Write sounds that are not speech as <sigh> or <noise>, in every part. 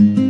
Mm-hmm.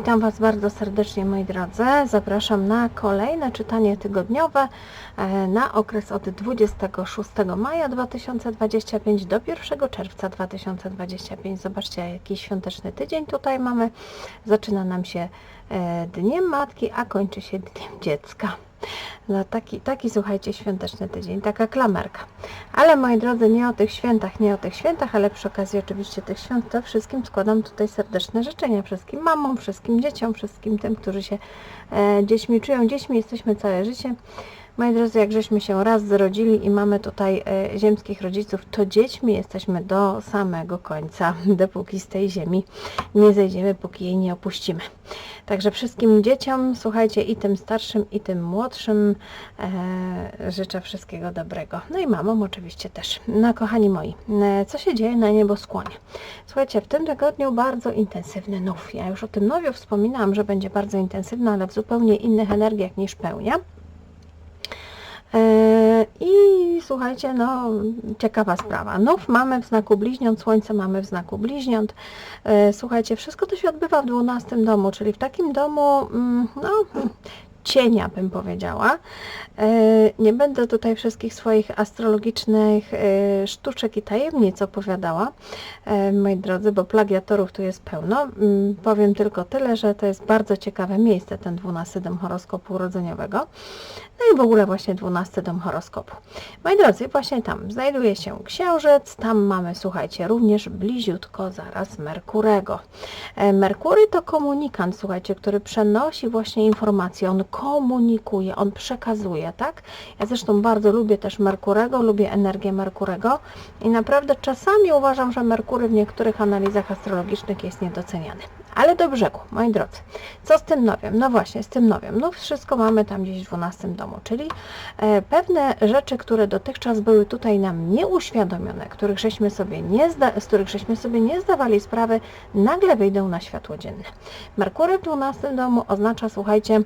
Witam Was bardzo serdecznie moi drodzy. Zapraszam na kolejne czytanie tygodniowe e, na okres od 26 maja 2025 do 1 czerwca 2025. Zobaczcie jaki świąteczny tydzień tutaj mamy. Zaczyna nam się e, Dniem Matki, a kończy się Dniem Dziecka. No taki, taki słuchajcie, świąteczny tydzień, taka klamerka. Ale moi drodzy, nie o tych świętach, nie o tych świętach, ale przy okazji oczywiście tych świąt, to wszystkim składam tutaj serdeczne życzenia. Wszystkim mamom, wszystkim dzieciom, wszystkim tym, którzy się e, dziećmi czują. Dziećmi jesteśmy całe życie. Moi drodzy, jak żeśmy się raz zrodzili i mamy tutaj e, ziemskich rodziców, to dziećmi jesteśmy do samego końca, <laughs> dopóki z tej ziemi nie zejdziemy, póki jej nie opuścimy. Także wszystkim dzieciom, słuchajcie, i tym starszym, i tym młodszym e, życzę wszystkiego dobrego. No i mamom oczywiście też. No kochani moi, e, co się dzieje na nieboskłonie? Słuchajcie, w tym tygodniu bardzo intensywny nów. Ja już o tym nowiu wspominałam, że będzie bardzo intensywny, ale w zupełnie innych energiach niż pełnia. E, I słuchajcie, no ciekawa sprawa. Nów mamy w znaku bliźniąt, słońce mamy w znaku bliźniąt. E, słuchajcie, wszystko to się odbywa w 12 domu, czyli w takim domu, mm, no cienia, bym powiedziała. E, nie będę tutaj wszystkich swoich astrologicznych e, sztuczek i tajemnic opowiadała, e, moi drodzy, bo plagiatorów tu jest pełno. Mm, powiem tylko tyle, że to jest bardzo ciekawe miejsce, ten 12 dom horoskopu urodzeniowego. No i w ogóle właśnie 12 dom horoskopu. Moi drodzy, właśnie tam znajduje się księżyc, tam mamy, słuchajcie, również bliziutko zaraz Merkurego. Merkury to komunikant, słuchajcie, który przenosi właśnie informacje, on komunikuje, on przekazuje, tak? Ja zresztą bardzo lubię też Merkurego, lubię energię Merkurego i naprawdę czasami uważam, że Merkury w niektórych analizach astrologicznych jest niedoceniany. Ale do brzegu, moi drodzy. Co z tym nowiem? No właśnie, z tym nowiem. No wszystko mamy tam gdzieś w 12 domu, czyli e, pewne rzeczy, które dotychczas były tutaj nam nieuświadomione, których żeśmy sobie nie z których żeśmy sobie nie zdawali sprawy, nagle wyjdą na światło dzienne. Merkury w 12 domu oznacza, słuchajcie,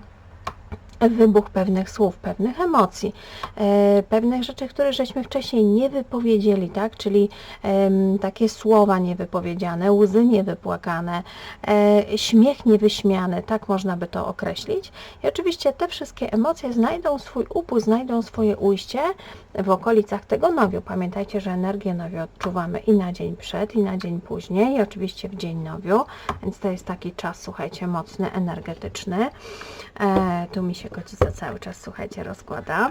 wybuch pewnych słów, pewnych emocji, e, pewnych rzeczy, które żeśmy wcześniej nie wypowiedzieli, tak? Czyli takie słowa niewypowiedziane, łzy niewypłakane, e, śmiech niewyśmiany, tak można by to określić. I oczywiście te wszystkie emocje znajdą swój upust, znajdą swoje ujście w okolicach tego nowiu. Pamiętajcie, że energię nowiu odczuwamy i na dzień przed, i na dzień później, i oczywiście w dzień nowiu, więc to jest taki czas, słuchajcie, mocny, energetyczny. E, tu mi się kocica cały czas, słuchajcie, rozkłada.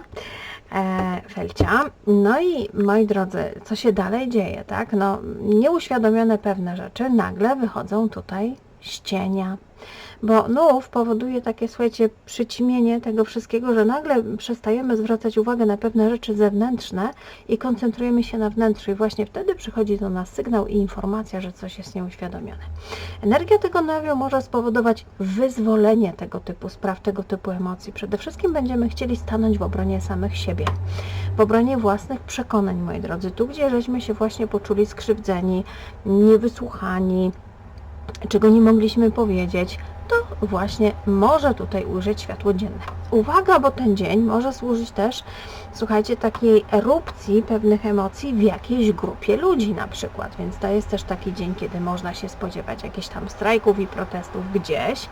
E, Felcia. No i moi drodzy, co się dalej dzieje, tak? No, nieuświadomione pewne rzeczy nagle wychodzą tutaj z cienia, bo nów powoduje takie, słuchajcie, przyćmienie tego wszystkiego, że nagle przestajemy zwracać uwagę na pewne rzeczy zewnętrzne i koncentrujemy się na wnętrzu i właśnie wtedy przychodzi do nas sygnał i informacja, że coś jest nieuświadomione. Energia tego nowiu może spowodować wyzwolenie tego typu spraw, tego typu emocji. Przede wszystkim będziemy chcieli stanąć w obronie samych siebie, w obronie własnych przekonań, moi drodzy. Tu, gdzie żeśmy się właśnie poczuli skrzywdzeni, niewysłuchani, czego nie mogliśmy powiedzieć, to właśnie może tutaj ujrzeć światło dzienne. Uwaga, bo ten dzień może służyć też, słuchajcie, takiej erupcji pewnych emocji w jakiejś grupie ludzi na przykład, więc to jest też taki dzień, kiedy można się spodziewać jakichś tam strajków i protestów gdzieś,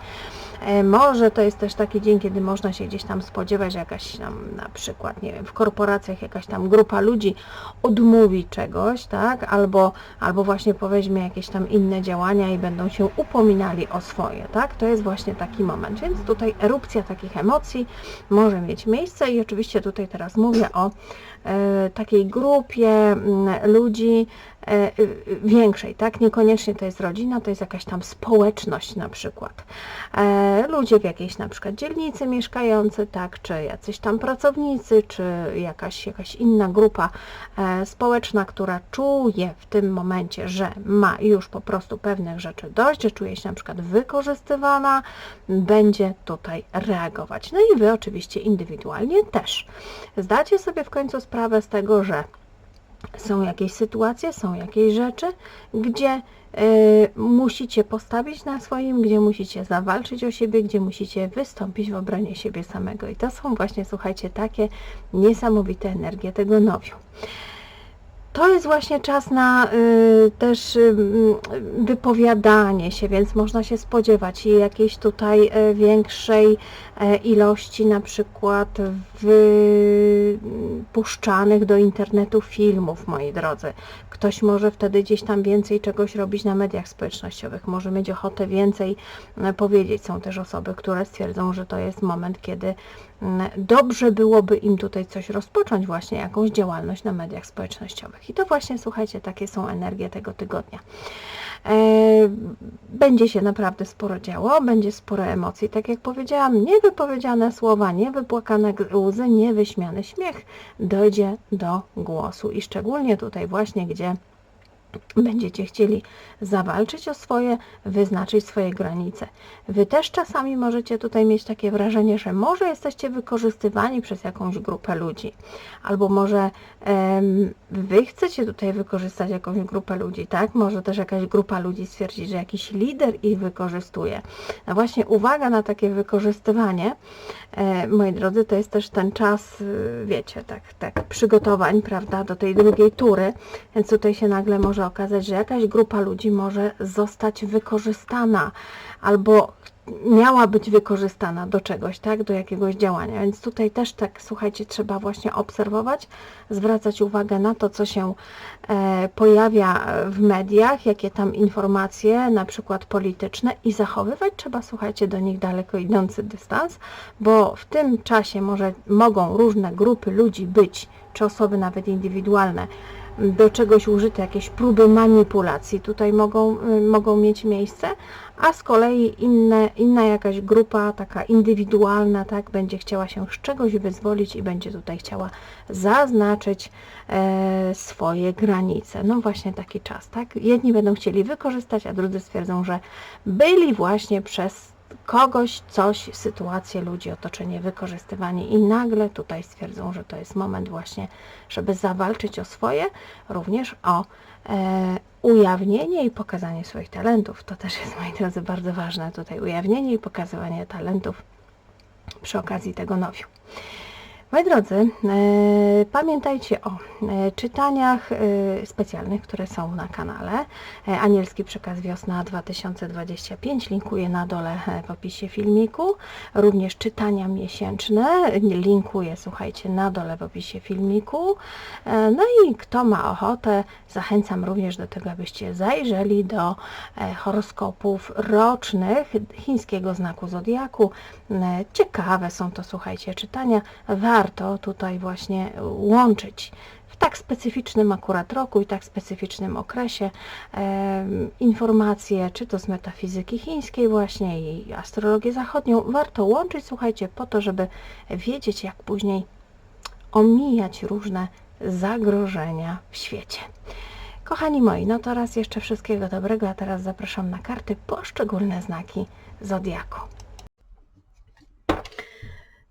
Może to jest też taki dzień, kiedy można się gdzieś tam spodziewać, że jakaś tam na przykład, nie wiem, w korporacjach jakaś tam grupa ludzi odmówi czegoś, tak, albo, albo właśnie poweźmie jakieś tam inne działania i będą się upominali o swoje, tak, to jest właśnie taki moment, więc tutaj erupcja takich emocji może mieć miejsce i oczywiście tutaj teraz mówię o e, takiej grupie mm, ludzi e, większej, tak? Niekoniecznie to jest rodzina, to jest jakaś tam społeczność na przykład. E, ludzie w jakiejś na przykład dzielnicy mieszkający, tak? Czy jacyś tam pracownicy, czy jakaś, jakaś inna grupa e, społeczna, która czuje w tym momencie, że ma już po prostu pewnych rzeczy dość, że czuje się na przykład wykorzystywana, będzie tutaj reagować. No i Wy oczywiście indywidualnie też. Zdacie sobie w końcu sprawę z tego, że są jakieś sytuacje, są jakieś rzeczy, gdzie y, musicie postawić na swoim, gdzie musicie zawalczyć o siebie, gdzie musicie wystąpić w obronie siebie samego. I to są właśnie, słuchajcie, takie niesamowite energie tego nowiu. To jest właśnie czas na y, też y, mm, wypowiadanie się, więc można się spodziewać jakiejś tutaj y, większej e, ilości na przykład wypuszczanych do internetu filmów, moi drodzy. Ktoś może wtedy gdzieś tam więcej czegoś robić na mediach społecznościowych, może mieć ochotę więcej powiedzieć. Są też osoby, które stwierdzą, że to jest moment, kiedy dobrze byłoby im tutaj coś rozpocząć, właśnie jakąś działalność na mediach społecznościowych. I to właśnie, słuchajcie, takie są energie tego tygodnia. E, Będzie się naprawdę sporo działo, będzie sporo emocji, tak jak powiedziałam, niewypowiedziane słowa, niewypłakane łzy, niewyśmiany śmiech dojdzie do głosu. I szczególnie tutaj właśnie, gdzie będziecie chcieli zawalczyć o swoje, wyznaczyć swoje granice. Wy też czasami możecie tutaj mieć takie wrażenie, że może jesteście wykorzystywani przez jakąś grupę ludzi, albo może em, wy chcecie tutaj wykorzystać jakąś grupę ludzi, tak? Może też jakaś grupa ludzi stwierdzić, że jakiś lider ich wykorzystuje. No właśnie uwaga na takie wykorzystywanie, e, moi drodzy, to jest też ten czas, y, wiecie, tak, tak, przygotowań, prawda, do tej drugiej tury, więc tutaj się nagle może okazać, że jakaś grupa ludzi może zostać wykorzystana albo miała być wykorzystana do czegoś, tak, do jakiegoś działania. Więc tutaj też tak, słuchajcie, trzeba właśnie obserwować, zwracać uwagę na to, co się e, pojawia w mediach, jakie tam informacje, na przykład polityczne i zachowywać trzeba, słuchajcie, do nich daleko idący dystans, bo w tym czasie może, mogą różne grupy ludzi być, czy osoby nawet indywidualne, do czegoś użyte, jakieś próby manipulacji tutaj mogą, y, mogą mieć miejsce, a z kolei inne, inna jakaś grupa, taka indywidualna, tak, będzie chciała się z czegoś wyzwolić i będzie tutaj chciała zaznaczyć e, swoje granice. No właśnie taki czas, tak? Jedni będą chcieli wykorzystać, a drudzy stwierdzą, że byli właśnie przez kogoś, coś, sytuację, ludzi, otoczenie wykorzystywani i nagle tutaj stwierdzą, że to jest moment właśnie, żeby zawalczyć o swoje, również o e, ujawnienie i pokazanie swoich talentów. To też jest, moi drodzy, bardzo ważne tutaj, ujawnienie i pokazywanie talentów przy okazji tego nowiu. Moi drodzy, e, pamiętajcie o e, czytaniach e, specjalnych, które są na kanale. Anielski Przekaz Wiosna 2025, linkuję na dole w opisie filmiku. Również czytania miesięczne, linkuję, słuchajcie, na dole w opisie filmiku. No i kto ma ochotę, zachęcam również do tego, abyście zajrzeli do horoskopów rocznych chińskiego znaku zodiaku. Ciekawe są to, słuchajcie, czytania. Warto tutaj właśnie łączyć w tak specyficznym akurat roku i tak specyficznym okresie em, informacje, czy to z metafizyki chińskiej właśnie i astrologię zachodnią, warto łączyć, słuchajcie, po to, żeby wiedzieć, jak później omijać różne zagrożenia w świecie. Kochani moi, no to raz jeszcze wszystkiego dobrego, a teraz zapraszam na karty poszczególne znaki Zodiaku.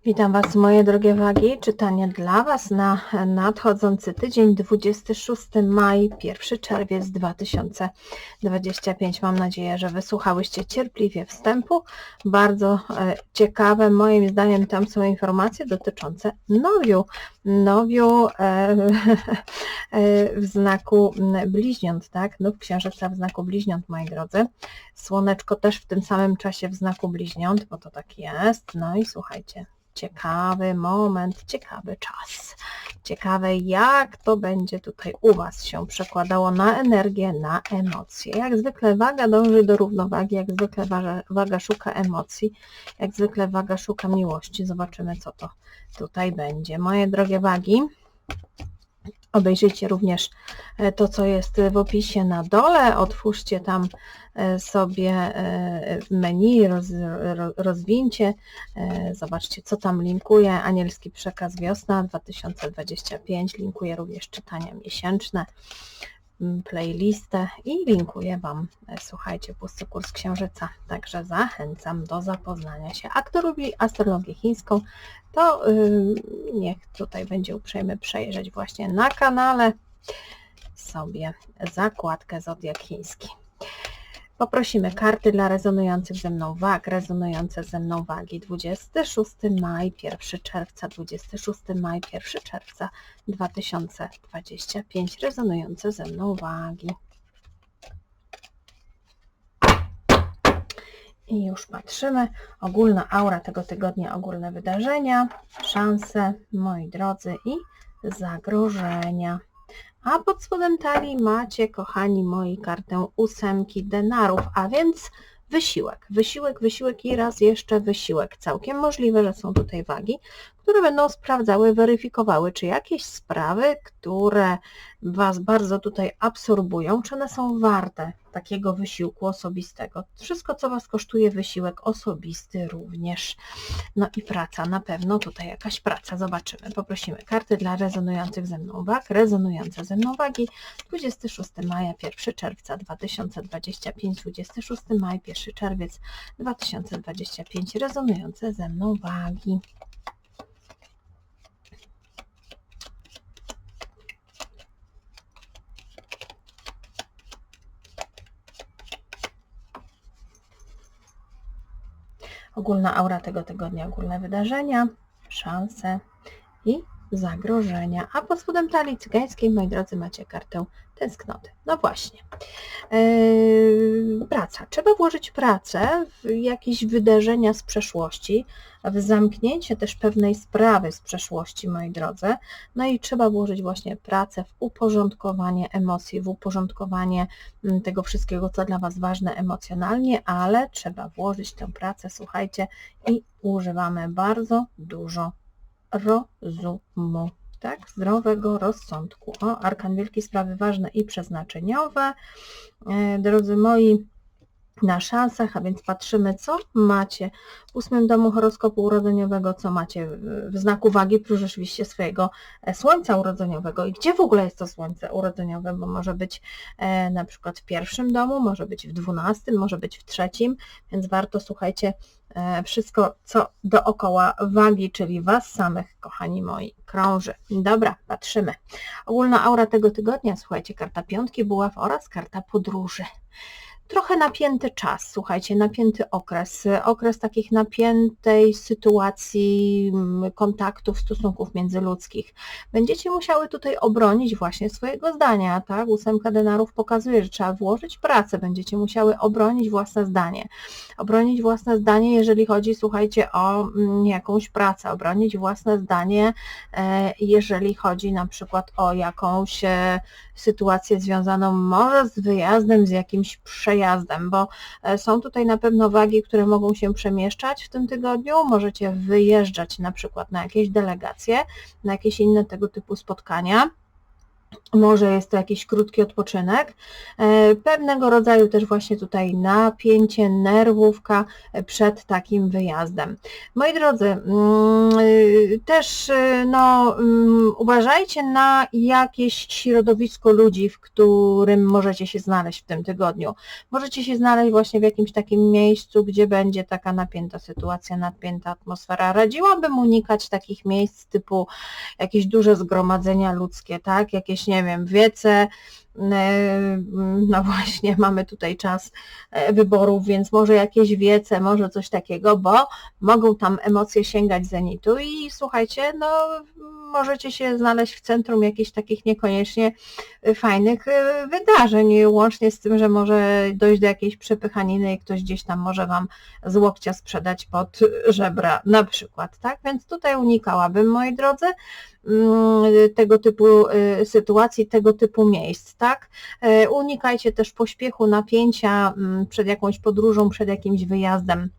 Witam Was moje drogie wagi. Czytanie dla Was na nadchodzący tydzień 26 maj, 1 czerwiec 2025. Mam nadzieję, że wysłuchałyście cierpliwie wstępu. Bardzo e, ciekawe moim zdaniem tam są informacje dotyczące nowiu. Nowiu e, <laughs> e, w znaku bliźniąt, tak? Nów księżyca w znaku bliźniąt, moi drodzy. Słoneczko też w tym samym czasie w znaku bliźniąt, bo to tak jest. No i słuchajcie, ciekawy moment, ciekawy czas. Ciekawe, jak to będzie tutaj u Was się przekładało na energię, na emocje. Jak zwykle waga dąży do równowagi, jak zwykle waga, waga szuka emocji, jak zwykle waga szuka miłości. Zobaczymy, co to tutaj będzie. Moje drogie wagi, Obejrzyjcie również e, to, co jest w opisie na dole. Otwórzcie tam e, sobie e, menu, roz, rozwincie, zobaczcie, co tam linkuje. Anielski przekaz wiosna 2025. Linkuje również czytania miesięczne playlistę i linkuję Wam, e, słuchajcie, pusty kurs księżyca. Także zachęcam do zapoznania się. A kto lubi astrologię chińską, to yy, niech tutaj będzie uprzejmy przejrzeć właśnie na kanale sobie zakładkę Zodiak Chiński. Poprosimy karty dla rezonujących ze mną wag, rezonujące ze mną wagi 26 maj, 1 czerwca, 26 maj, 1 czerwca 2025, rezonujące ze mną wagi. I już patrzymy. Ogólna aura tego tygodnia, ogólne wydarzenia, szanse, moi drodzy, i zagrożenia. A pod spodem talii macie, kochani moi, kartę ósemki denarów, a więc wysiłek. Wysiłek, wysiłek i raz jeszcze wysiłek. Całkiem możliwe, że są tutaj wagi, które będą sprawdzały, weryfikowały, czy jakieś sprawy, które Was bardzo tutaj absorbują, czy one są warte takiego wysiłku osobistego. Wszystko, co Was kosztuje wysiłek osobisty również. No i praca, na pewno tutaj jakaś praca, zobaczymy. Poprosimy karty dla rezonujących ze mną wag, rezonujące ze mną wagi 26 maja, 1 czerwca 2025, 26 maj, 1 czerwiec 2025, rezonujące ze mną wagi. Ogólna aura tego tygodnia, ogólne wydarzenia, szanse i zagrożenia. A pod spodem talii cygańskiej, moi drodzy, macie kartę tęsknoty. No właśnie. Yy, praca. Trzeba włożyć pracę w jakieś wydarzenia z przeszłości, w zamknięcie też pewnej sprawy z przeszłości, moi drodzy. No i trzeba włożyć właśnie pracę w uporządkowanie emocji, w uporządkowanie mm, tego wszystkiego, co dla Was ważne emocjonalnie, ale trzeba włożyć tę pracę, słuchajcie, i używamy bardzo dużo rozumu, tak? Zdrowego rozsądku. O, Arkan Wielki, sprawy ważne i przeznaczeniowe. E, drodzy moi, na szansach, a więc patrzymy, co macie w ósmym domu horoskopu urodzeniowego, co macie w znaku wagi, plus rzeczywiście swojego e, słońca urodzeniowego i gdzie w ogóle jest to słońce urodzeniowe, bo może być e, na przykład w pierwszym domu, może być w dwunastym, może być w trzecim, więc warto, słuchajcie, e, wszystko, co dookoła wagi, czyli Was samych, kochani moi, krąży. Dobra, patrzymy. Ogólna aura tego tygodnia, słuchajcie, karta piątki buław oraz karta podróży trochę napięty czas, słuchajcie, napięty okres, okres takich napiętej sytuacji mm, kontaktów, stosunków międzyludzkich. Będziecie musiały tutaj obronić właśnie swojego zdania, tak? Ósemka denarów pokazuje, że trzeba włożyć pracę, będziecie musiały obronić własne zdanie. Obronić własne zdanie, jeżeli chodzi, słuchajcie, o mm, jakąś pracę, obronić własne zdanie, e, jeżeli chodzi na przykład o jakąś e, sytuację związaną może z wyjazdem, z jakimś przejazdem, bo e, są tutaj na pewno wagi, które mogą się przemieszczać w tym tygodniu. Możecie wyjeżdżać na przykład na jakieś delegacje, na jakieś inne tego typu spotkania. Może jest to jakiś krótki odpoczynek, e, pewnego rodzaju też właśnie tutaj napięcie, nerwówka przed takim wyjazdem. Moi drodzy, mm, też no, mm, uważajcie na jakieś środowisko ludzi, w którym możecie się znaleźć w tym tygodniu. Możecie się znaleźć właśnie w jakimś takim miejscu, gdzie będzie taka napięta sytuacja, napięta atmosfera. Radziłabym unikać takich miejsc typu jakieś duże zgromadzenia ludzkie, tak? Jakieś, nie wiem, wiece, no właśnie <laughs> mamy tutaj czas e, wyborów, więc może jakieś wiece, może coś takiego, bo mogą tam emocje sięgać zenitu i słuchajcie, no możecie się znaleźć w centrum jakichś takich niekoniecznie fajnych e, wydarzeń, łącznie z tym, że może dojść do jakiejś przepychaniny i ktoś gdzieś tam może Wam z łokcia sprzedać pod żebra na przykład, tak? Więc tutaj unikałabym, moi drodzy, mm, tego typu e, sytuacji, tego typu miejsc, tak? E, unikajcie też pośpiechu, napięcia mm, przed jakąś podróżą, przed jakimś wyjazdem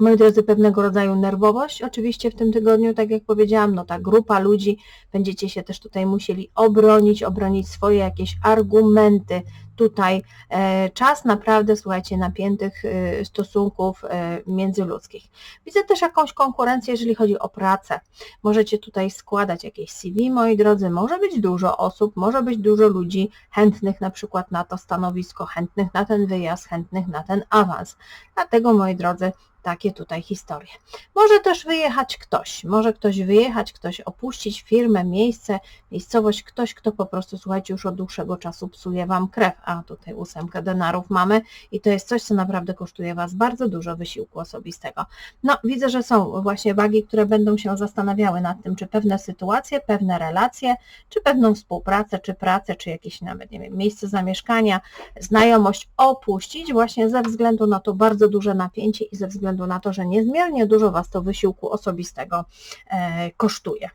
moi drodzy, pewnego rodzaju nerwowość. Oczywiście w tym tygodniu, tak jak powiedziałam, no ta grupa ludzi, będziecie się też tutaj musieli obronić, obronić swoje jakieś argumenty. Tutaj e, czas naprawdę, słuchajcie, napiętych e, stosunków e, międzyludzkich. Widzę też jakąś konkurencję, jeżeli chodzi o pracę. Możecie tutaj składać jakieś CV, moi drodzy, może być dużo osób, może być dużo ludzi chętnych na przykład na to stanowisko, chętnych na ten wyjazd, chętnych na ten awans. Dlatego, moi drodzy, takie tutaj historie. Może też wyjechać ktoś, może ktoś wyjechać, ktoś opuścić firmę, miejsce, miejscowość, ktoś, kto po prostu, słuchajcie, już od dłuższego czasu psuje Wam krew, a tutaj ósemkę denarów mamy i to jest coś, co naprawdę kosztuje Was bardzo dużo wysiłku osobistego. No, widzę, że są właśnie wagi, które będą się zastanawiały nad tym, czy pewne sytuacje, pewne relacje, czy pewną współpracę, czy pracę, czy jakieś nawet, nie wiem, miejsce zamieszkania, znajomość opuścić właśnie ze względu na to bardzo duże napięcie i ze względu względu na to, że niezmiernie dużo Was to wysiłku osobistego e, kosztuje.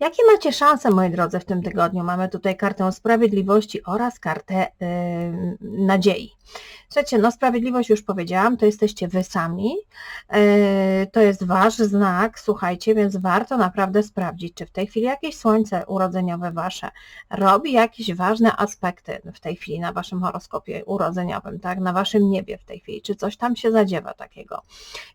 Jakie macie szanse, moi drodzy, w tym tygodniu? Mamy tutaj kartę sprawiedliwości oraz kartę yy, nadziei. Słuchajcie, no sprawiedliwość już powiedziałam, to jesteście wy sami, yy, to jest wasz znak, słuchajcie, więc warto naprawdę sprawdzić, czy w tej chwili jakieś słońce urodzeniowe wasze robi jakieś ważne aspekty w tej chwili na waszym horoskopie urodzeniowym, tak, na waszym niebie w tej chwili, czy coś tam się zadziewa takiego,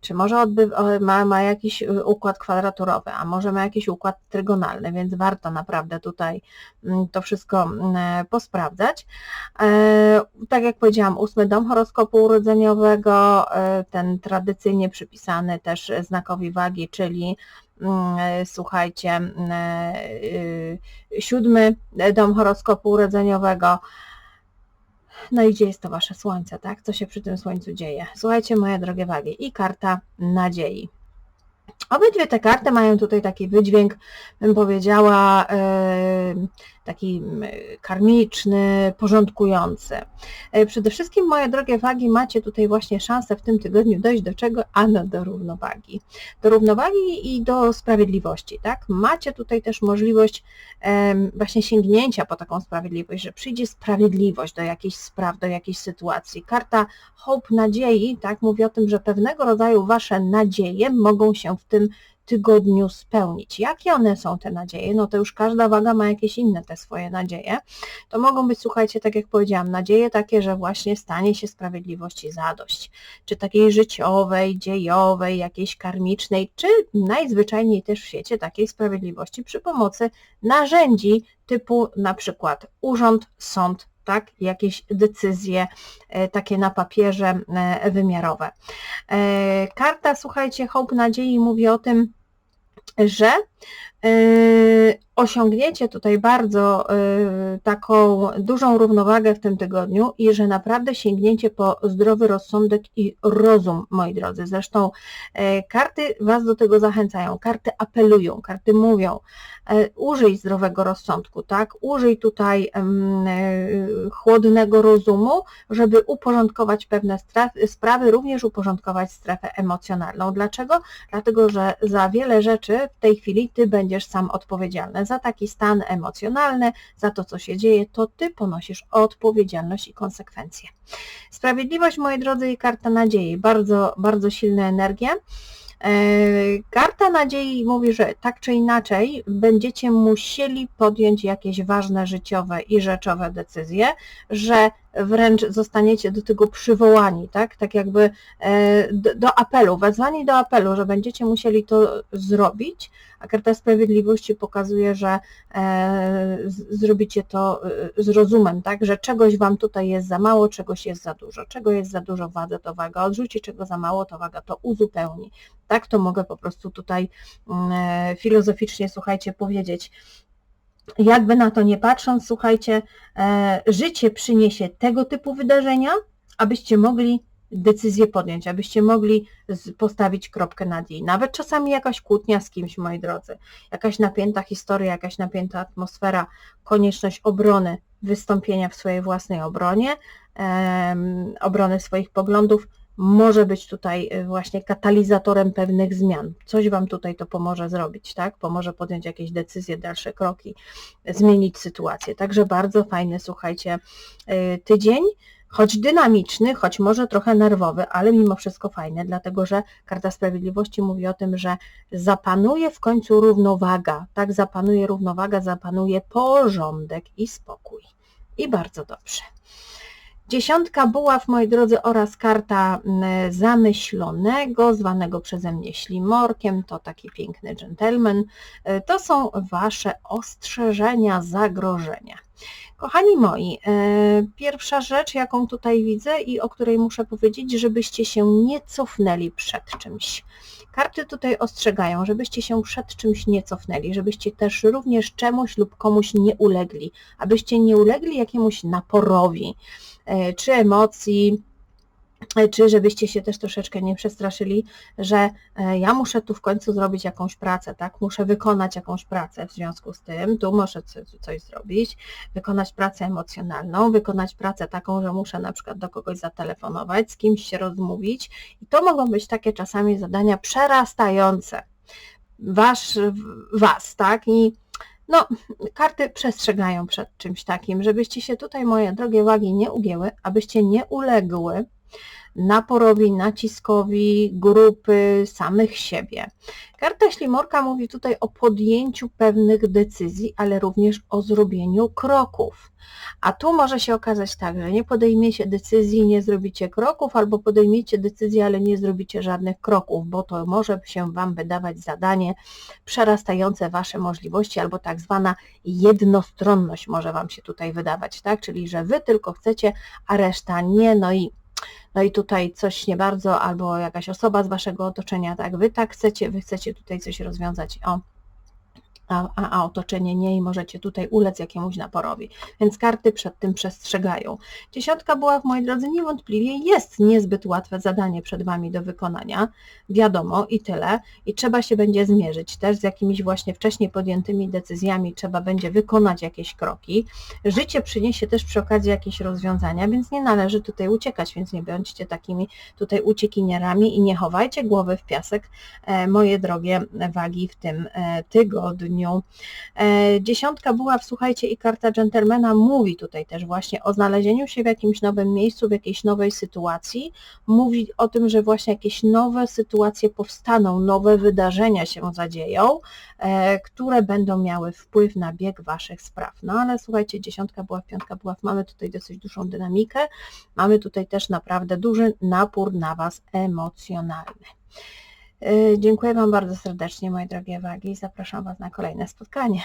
czy może odbywa, ma, ma jakiś y, układ kwadraturowy, a może ma jakiś układ trygonalny, więc warto naprawdę tutaj mm, to wszystko mm, posprawdzać. E, tak jak powiedziałam, ósmy dom horoskopu urodzeniowego, e, ten tradycyjnie przypisany też znakowi wagi, czyli mm, słuchajcie, y, siódmy dom horoskopu urodzeniowego, no i gdzie jest to Wasze Słońce, tak? Co się przy tym Słońcu dzieje? Słuchajcie, moje drogie wagi, i karta nadziei. Obydwie te karty mają tutaj taki wydźwięk, bym powiedziała, taki karmiczny, porządkujący. E, przede wszystkim, moje drogie wagi, macie tutaj właśnie szansę w tym tygodniu dojść do czego? Ano do równowagi. Do równowagi i do sprawiedliwości, tak? Macie tutaj też możliwość właśnie sięgnięcia po taką sprawiedliwość, że przyjdzie sprawiedliwość do jakiejś spraw, do jakiejś sytuacji. Karta Hope nadziei, tak, mówi o tym, że pewnego rodzaju wasze nadzieje mogą się w tym tygodniu spełnić. Jakie one są te nadzieje? No to już każda waga ma jakieś inne te swoje nadzieje. To mogą być, słuchajcie, tak jak powiedziałam, nadzieje takie, że właśnie stanie się sprawiedliwości zadość. Czy takiej życiowej, dziejowej, jakiejś karmicznej, czy najzwyczajniej też w świecie takiej sprawiedliwości przy pomocy narzędzi typu na przykład urząd, sąd, tak, jakieś decyzje e, takie na papierze e, wymiarowe. E, karta, słuchajcie, Hope Nadziei mówi o tym, że osiągniecie tutaj bardzo taką dużą równowagę w tym tygodniu i że naprawdę sięgniecie po zdrowy rozsądek i rozum, moi drodzy. Zresztą karty Was do tego zachęcają, karty apelują, karty mówią, użyj zdrowego rozsądku, tak? Użyj tutaj chłodnego rozumu, żeby uporządkować pewne sprawy, również uporządkować strefę emocjonalną. Dlaczego? Dlatego, że za wiele rzeczy w tej chwili Ty będziesz sam odpowiedzialny. Za taki stan emocjonalny, za to, co się dzieje, to Ty ponosisz odpowiedzialność i konsekwencje. Sprawiedliwość, moi drodzy, i karta nadziei. Bardzo, bardzo silne energie. E, Karta nadziei mówi, że tak czy inaczej będziecie musieli podjąć jakieś ważne życiowe i rzeczowe decyzje, że wręcz zostaniecie do tego przywołani, tak? Tak jakby e, do, do apelu, wezwani do apelu, że będziecie musieli to zrobić, a Karta Sprawiedliwości pokazuje, że e, zrobicie to e, z rozumem, tak? Że czegoś Wam tutaj jest za mało, czegoś jest za dużo. Czego jest za dużo, wadę to waga odrzuci, czego za mało, to waga to uzupełni. Tak to mogę po prostu tutaj mm, filozoficznie, słuchajcie, powiedzieć. Jakby na to nie patrząc, słuchajcie, e, życie przyniesie tego typu wydarzenia, abyście mogli decyzję podjąć, abyście mogli postawić kropkę nad i. Nawet czasami jakaś kłótnia z kimś, moi drodzy, jakaś napięta historia, jakaś napięta atmosfera, konieczność obrony, wystąpienia w swojej własnej obronie, obrony swoich poglądów, może być tutaj y, właśnie katalizatorem pewnych zmian. Coś Wam tutaj to pomoże zrobić, tak? Pomoże podjąć jakieś decyzje, dalsze kroki, zmienić sytuację. Także bardzo fajny, słuchajcie, y, tydzień, choć dynamiczny, choć może trochę nerwowy, ale mimo wszystko fajny, dlatego że Karta Sprawiedliwości mówi o tym, że zapanuje w końcu równowaga, tak? Zapanuje równowaga, zapanuje porządek i spokój. I bardzo dobrze. Dziesiątka buław, moi drodzy, oraz karta mm, zamyślonego, zwanego przeze mnie ślimorkiem, to taki piękny gentleman. E, To są Wasze ostrzeżenia, zagrożenia. Kochani moi, e, pierwsza rzecz, jaką tutaj widzę i o której muszę powiedzieć, żebyście się nie cofnęli przed czymś. Karty tutaj ostrzegają, żebyście się przed czymś nie cofnęli, żebyście też również czemuś lub komuś nie ulegli, abyście nie ulegli jakiemuś naporowi, czy emocji, e, czy żebyście się też troszeczkę nie przestraszyli, że e, ja muszę tu w końcu zrobić jakąś pracę, tak? Muszę wykonać jakąś pracę w związku z tym, tu muszę co- coś zrobić, wykonać pracę emocjonalną, wykonać pracę taką, że muszę na przykład do kogoś zatelefonować, z kimś się rozmówić i to mogą być takie czasami zadania przerastające wasz, was, tak? I no, karty przestrzegają przed czymś takim, żebyście się tutaj, moje drogie wagi, nie ugięły, abyście nie uległy naporowi, naciskowi grupy, samych siebie. Karta ślimorka mówi tutaj o podjęciu pewnych decyzji, ale również o zrobieniu kroków. A tu może się okazać tak, że nie podejmiecie decyzji, nie zrobicie kroków, albo podejmiecie decyzję, ale nie zrobicie żadnych kroków, bo to może się Wam wydawać zadanie przerastające Wasze możliwości, albo tak zwana jednostronność może Wam się tutaj wydawać, tak? Czyli, że Wy tylko chcecie, a reszta nie, no i no i tutaj coś nie bardzo, albo jakaś osoba z Waszego otoczenia, tak, Wy tak chcecie, Wy chcecie tutaj coś rozwiązać, o, a, a, otoczenie nie i możecie tutaj ulec jakiemuś naporowi. Więc karty przed tym przestrzegają. Dziesiątka była, moi drodzy, niewątpliwie jest niezbyt łatwe zadanie przed Wami do wykonania, wiadomo i tyle. I trzeba się będzie zmierzyć też z jakimiś właśnie wcześniej podjętymi decyzjami, trzeba będzie wykonać jakieś kroki. Życie przyniesie też przy okazji jakieś rozwiązania, więc nie należy tutaj uciekać, więc nie bądźcie takimi tutaj uciekinierami i nie chowajcie głowy w piasek, e, moje drogie wagi w tym e, tygodniu. E, Dziesiątka była, słuchajcie, i karta dżentelmena mówi tutaj też właśnie o znalezieniu się w jakimś nowym miejscu, w jakiejś nowej sytuacji. Mówi o tym, że właśnie jakieś nowe sytuacje powstaną, nowe wydarzenia się zadzieją, e, które będą miały wpływ na bieg Waszych spraw. No ale słuchajcie, dziesiątka była, piątka była, mamy tutaj dosyć dużą dynamikę, mamy tutaj też naprawdę duży napór na Was emocjonalny. E, Dziękuję Wam bardzo serdecznie, moje drogie wagi. Zapraszam Was na kolejne spotkanie.